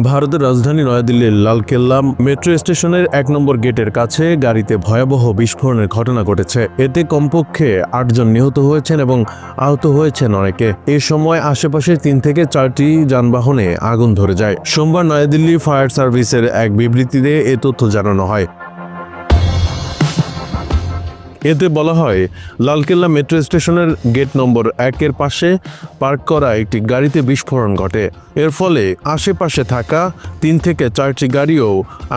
ভারতের রাজধানী নয়াদিল্লির লালকেল্লা মেট্রো স্টেশনের এক নম্বর গেটের কাছে গাড়িতে ভয়াবহ বিস্ফোরণের ঘটনা ঘটেছে। এতে কমপক্ষে আটজন নিহত হয়েছেন এবং আহত হয়েছেন অনেকে। এ সময় আশেপাশে তিন থেকে চারটি যানবাহনে আগুন ধরে যায়। সোমবার নয়াদিল্লি ফায়ার সার্ভিসের এক বিবৃতিতে এ তথ্য জানানো হয়। এতে বলা হয়, লালকেল্লা মেট্রো স্টেশনের গেট নম্বর একের পাশে পার্ক করা একটি গাড়িতে বিস্ফোরণ ঘটে। এর ফলে আশেপাশে থাকা তিন থেকে চারটি গাড়িও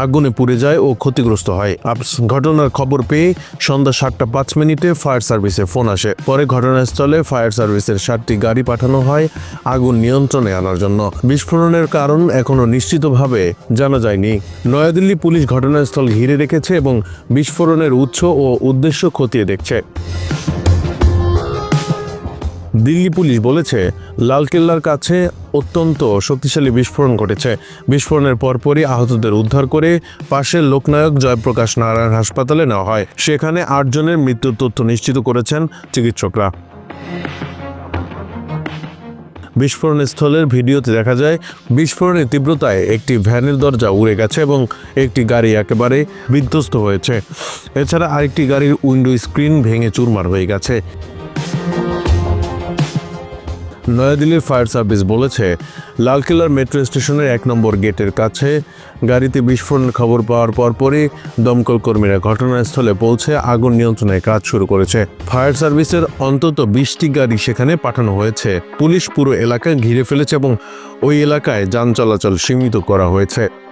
আগুনে পুড়ে যায় ও ক্ষতিগ্রস্ত হয়। ঘটনার খবর পেয়ে সন্ধ্যা সাতটা পাঁচ মিনিটে ফায়ার সার্ভিসে ফোন আসে। পরে ঘটনাস্থলে ফায়ার সার্ভিসের সাতটি গাড়ি পাঠানো হয় আগুন নিয়ন্ত্রণে আনার জন্য। বিস্ফোরণের কারণ এখনও নিশ্চিতভাবে জানা যায়নি। নয়াদিল্লি পুলিশ ঘটনাস্থল ঘিরে রেখেছে এবং বিস্ফোরণের উৎস ও উদ্দেশ্য খতিয়ে দেখছে। দিল্লি পুলিশ বলেছে, লালকেল্লার কাছে অত্যন্ত শক্তিশালী বিস্ফোরণ ঘটেছে। বিস্ফোরণের পরপরই আহতদের উদ্ধার করে পাশের লোকনায়ক জয়প্রকাশ নারায়ণ হাসপাতালে নেওয়া হয়। সেখানে আটজনের মৃত্যুর তথ্য নিশ্চিত করেছেন চিকিৎসকরা। বিস্ফোরণ স্থলের ভিডিওতে দেখা যায়, বিস্ফোরণের তীব্রতায় একটি ভ্যানের দরজা উড়ে গেছে এবং একটি গাড়ি একেবারে বিধ্বস্ত হয়েছে। এছাড়া আরেকটি গাড়ির উইন্ডো স্ক্রিন ভেঙে চুরমার হয়ে গেছে। নয়াদিল্লির ফায়ার সার্ভিস বলেছে, লালকেল্লার মেট্রো স্টেশনের এক নম্বর গেটের কাছে গাড়িতে বিস্ফোরণের খবর পাওয়ার পরপরই দমকল কর্মীরা ঘটনাস্থলে পৌঁছে আগুন নিয়ন্ত্রণে কাজ শুরু করেছে। ফায়ার সার্ভিসের অন্তত বিশটি গাড়ি সেখানে পাঠানো হয়েছে। পুলিশ পুরো এলাকা ঘিরে ফেলেছে এবং ওই এলাকায় যান চলাচল সীমিত করা হয়েছে।